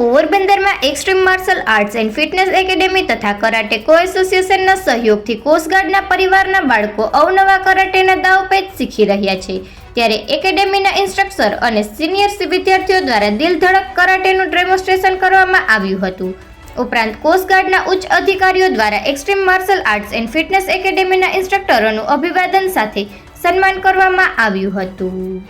પોરબંદરમાં extreme martial arts and fitness academy તથા karate કો એસોસિએશનના સહયોગથી કોસ્ટગાર્ડના પરિવારના બાળકો અવનવા કરાટેના દાવપેચ શીખી રહ્યા છે. ત્યારે એકેડેમીના ઇન્સ્ટ્રક્ટર અને સિનિયર વિદ્યાર્થીઓ દ્વારા દિલધડક કરાટેનું ડેમોન્સ્ટ્રેશન કરવામાં આવ્યું હતું. ઉપરાંત કોસ્ટગાર્ડના ઉચ્ચ અધિકારીઓ દ્વારા extreme martial arts and fitness એકેડેમીના ઇન્સ્ટ્રક્ટરોનું અભિવાદન સાથે સન્માન કરવામાં આવ્યું હતું.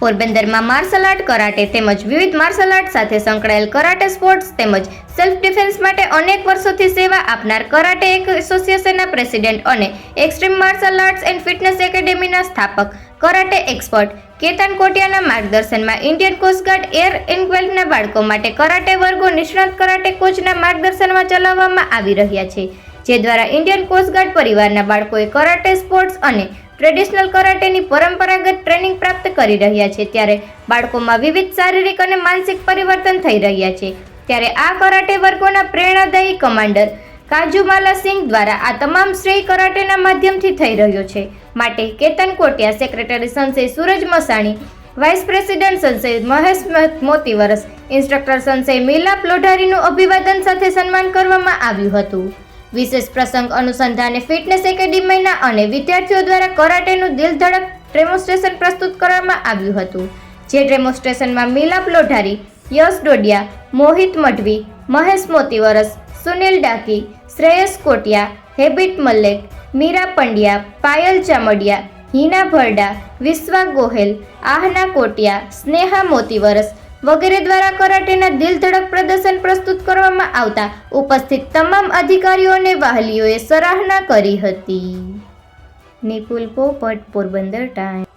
પોરબંદરમાં માર્શલ આર્ટ, કરાટે તેમજ વિવિધ માર્શલ આર્ટ સાથે સંકળાયેલ કરાટે સ્પોર્ટ્સ તેમજ સેલ્ફ ડિફેન્સ માટે અનેક વર્ષોથી સેવા આપનાર કરાટે એક એસોસિએશનના પ્રેસિડેન્ટ અને extreme martial arts and fitness એકેડેમીના સ્થાપક. કરાટે એક્સપર્ટ કેતન કોટિયાના માર્ગદર્શનમાં ઇન્ડિયન કોસ્ટગાર્ડ એર એન્ક્વેલ્ટના બાળકો માટે કરાટે વર્ગો નિષ્ણાત કરાટે કોચના માર્ગદર્શનમાં ચલાવવામાં આવી રહ્યા છે, જે દ્વારા ઇન્ડિયન કોસ્ટગાર્ડ પરિવારના બાળકોએ કરાટે સ્પોર્ટ્સ અને ટ્રેડિશનલ કરાટેની પરંપરાગત ટ્રેનિંગ પ્રાપ્ત કરી રહ્યા છે ત્યારે બાળકોમાં વિવિધ શારીરિક અને માનસિક પરિવર્તન થઈ રહ્યા છે. ત્યારે આ કરાટે વર્ગોના પ્રેરણાદાયી કમાન્ડર કાજુમાલા સિંહ દ્વારા આ તમામ શ્રેય કરાટેના માધ્યમથી થઈ રહ્યો છે. માટે કેતન કોટિયા, સેક્રેટરી સંશય સૂરજ મસાણી, વાઇસ પ્રેસિડેન્ટ સંશય મહેશ મોતીવરસ ઇન્સ્ટ્રક્ટર સંશય મિલાપ લોઢારીનું અભિવાદન સાથે સન્માન કરવામાં આવ્યું હતું. વિશેષ પ્રસંગ અનુસંધાને ફિટનેસ એકેડેમીના અને વિદ્યાર્થીઓ દ્વારા કરાટેનું દિલધડક ડેમોન્સ્ટ્રેશન પ્રસ્તુત કરવામાં આવ્યું હતું. જે ડેમોન્સ્ટ્રેશનમાં મિલાપ લોઢારી, યશ ડોડિયા, મોહિત મઢવી, મહેશ મોતીવરસ, સુનિલ ડાકી, શ્રેયસ કોટિયા, હેબિટ મલ્લેક, મીરા પંડ્યા, પાયલ ચામડિયા, હિના ભરડા વિશ્વા ગોહેલ, આહના કોટિયા, સ્નેહા મોતીવરસ વગેરે દ્વારા કરાટેના દિલધડક પ્રદર્શન પ્રસ્તુત કરવામાં આવતા ઉપસ્થિત તમામ અધિકારીઓ અને વાહલીઓએ સરાહના કરી હતી. નિપુલ પોપટ, પોરબંદર ટાઈમ